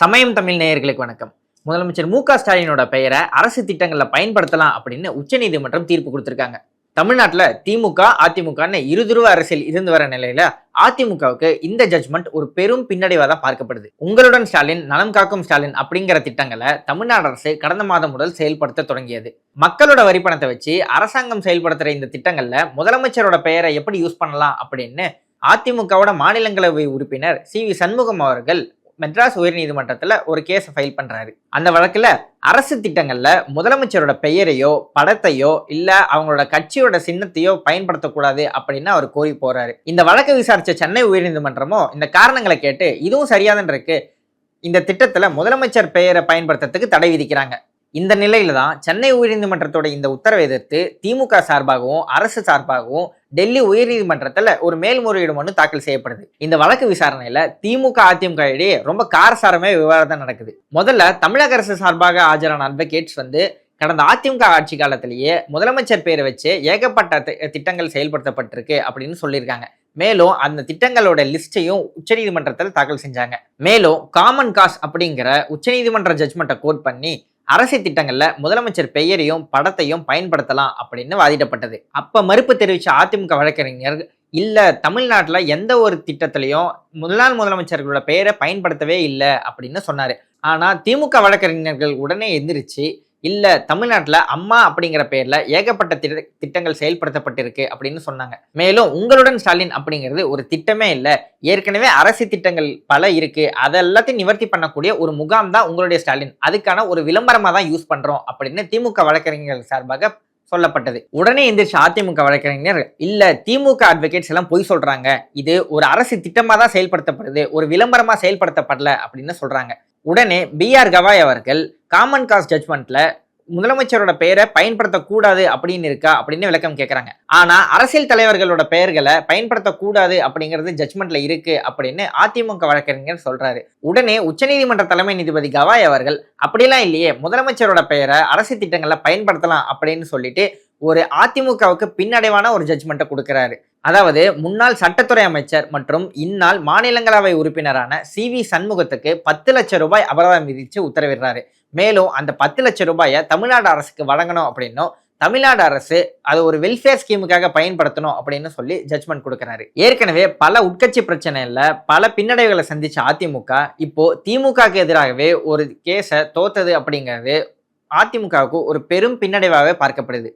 சமயம் தமிழ் நேயர்களுக்கு வணக்கம். முதலமைச்சர் மு க ஸ்டாலினோட பெயரை அரசு திட்டங்களில் பயன்படுத்தலாம் அப்படின்னு உச்சநீதிமன்றம் தீர்ப்பு கொடுத்துருக்காங்க. தமிழ்நாட்டில் திமுக அதிமுகன்னு இருதுருவ அரசியல் இருந்து வர நிலையில அதிமுகவுக்கு இந்த ஜட்ஜ்மெண்ட் ஒரு பெரும் பின்னடைவாக தான் பார்க்கப்படுது. உங்களுடன் ஸ்டாலின் நலம் காக்கும் ஸ்டாலின் அப்படிங்கிற திட்டங்களை தமிழ்நாடு அரசு கடந்த மாதம் முதல் செயல்படுத்த தொடங்கியது. மக்களோட வரிப்பணத்தை வச்சு அரசாங்கம் செயல்படுத்துகிற இந்த திட்டங்களில் முதலமைச்சரோட பெயரை எப்படி யூஸ் பண்ணலாம் அப்படின்னு அதிமுகவோட மாநிலங்களவை உறுப்பினர் சி வி சண்முகம் அவர்கள் மெட்ராஸ் உயர்நீதிமன்றத்தில் ஒரு கேஸை ஃபைல் பண்ணுறாரு அந்த வழக்கில் அரசு திட்டங்களில் முதலமைச்சரோட பெயரையோ படத்தையோ இல்லை அவங்களோட கட்சியோட சின்னத்தையோ பயன்படுத்தக்கூடாது அப்படின்னு அவர் கோரி போகிறாரு இந்த வழக்கை விசாரித்த சென்னை உயர்நீதிமன்றமோ இந்த காரணங்களை கேட்டு இதுவும் சரியாதான் இருக்கு. இந்த திட்டத்தில் முதலமைச்சர் பெயரை பயன்படுத்துறதுக்கு தடை விதிக்கிறாங்க. இந்த நிலையில தான் சென்னை உயர்நீதிமன்றத்தோட இந்த உத்தரவை எதிர்த்து திமுக சார்பாகவும் அரசு சார்பாகவும் டெல்லி உயர்நீதிமன்றத்தில் ஒரு மேல்முறையீடு மனு தாக்கல் செய்யப்படுது. இந்த வழக்கு விசாரணையில திமுக அதிமுக இடையே ரொம்ப காரசாரமே விவாதம் நடக்குது. முதல்ல தமிழக அரசு சார்பாக ஆஜரான அட்வொகேட்ஸ் வந்து கடந்த அதிமுக ஆட்சி காலத்திலேயே முதலமைச்சர் பேரை வச்சு ஏகப்பட்ட திட்டங்கள் செயல்படுத்தப்பட்டிருக்கு அப்படின்னு சொல்லியிருக்காங்க. மேலும் அந்த திட்டங்களோட லிஸ்டையும் உச்சநீதிமன்றத்தில் தாக்கல் செஞ்சாங்க. மேலும் காமன் காஸ் அப்படிங்கிற உச்சநீதிமன்ற ஜட்ஜ்மெண்ட்டை கோட் பண்ணி அரசு திட்டங்களில் முதலமைச்சர் பெயரையும் படத்தையும் பயன்படுத்தலாம் அப்படின்னு வாதிடப்பட்டது. அப்போ மறுப்பு தெரிவித்த அதிமுக வழக்கறிஞர் இல்லை தமிழ்நாட்டில் எந்த ஒரு திட்டத்திலையும் முன்னாள் முதலமைச்சர்களோட பெயரை பயன்படுத்தவே இல்லை அப்படின்னு சொன்னார். ஆனால் திமுக வழக்கறிஞர்கள் உடனே எந்திரிச்சு இல்லை தமிழ்நாட்டில் அம்மா அப்படிங்கிற பேரில் ஏகப்பட்ட திட்ட திட்டங்கள் செயல்படுத்தப்பட்டிருக்கு அப்படின்னு சொன்னாங்க. மேலும் உங்களுடன் ஸ்டாலின் அப்படிங்கிறது ஒரு திட்டமே இல்லை. ஏற்கனவே அரசு திட்டங்கள் பல இருக்கு. அதெல்லாத்தையும் நிவர்த்தி பண்ணக்கூடிய ஒரு முகாம் தான் உங்களுடைய ஸ்டாலின். அதுக்கான ஒரு விளம்பரமாக தான் யூஸ் பண்ணுறோம் அப்படின்னு திமுக வழக்கறிஞர்கள் சார்பாக சொல்லப்பட்டது. உடனே எந்திரிச்சு அதிமுக வழக்கறிஞர் இல்ல திமுக அட்வொகேட்ஸ் எல்லாம் பொய் சொல்றாங்க. இது ஒரு அரசு திட்டமா தான் செயல்படுத்தப்படுது. ஒரு விளம்பரமா செயல்படுத்தப்படல. அப்படின்னு சொல்றாங்க. உடனே பி ஆர் கவாய் அவர்கள் காமன் காஸ் ஜட்மெண்ட்ல முதலமைச்சரோட பெயரை பயன்படுத்தக்கூடாது அப்படின்னு இருக்கா அப்படின்னு விளக்கம் கேட்குறாங்க ஆனால் அரசியல் தலைவர்களோட பெயர்களை பயன்படுத்தக்கூடாது அப்படிங்கிறது ஜட்மெண்ட்ல இருக்கு அப்படின்னு அதிமுக வழக்கறிஞர் சொல்றாரு. உடனே உச்சநீதிமன்ற தலைமை நீதிபதி கவாய் அவர்கள் அப்படிலாம் இல்லையே முதலமைச்சரோட பெயரை அரசு திட்டங்களில் பயன்படுத்தலாம் அப்படின்னு சொல்லிட்டு ஒரு அதிமுகவுக்கு பின்னடைவான ஒரு ஜட்ஜ்மெண்ட்டை கொடுக்கிறாரு. அதாவது முன்னாள் சட்டத்துறை அமைச்சர் மற்றும் இந்நாள் மாநிலங்களவை உறுப்பினரான சி வி சண்முகத்துக்கு பத்து லட்சம் ரூபாய் அபராதம் விதித்து உத்தரவிடுறாரு. மேலும் அந்த பத்து லட்சம் ரூபாயை தமிழ்நாடு அரசுக்கு வழங்கணும் அப்படின்னும் தமிழ்நாடு அரசு அது ஒரு வெல்ஃபேர் ஸ்கீமுக்காக பயன்படுத்தணும் அப்படின்னு சொல்லி ஜட்மெண்ட் கொடுக்குறாரு. ஏற்கனவே பல உட்கட்சி பிரச்சனையில் பல பின்னடைவுகளை சந்திச்ச அதிமுக இப்போ திமுகவுக்கு எதிராகவே ஒரு கேஸை தோத்தது அப்படிங்கிறது அதிமுகவுக்கு ஒரு பெரும் பின்னடைவாகவே பார்க்கப்படுது.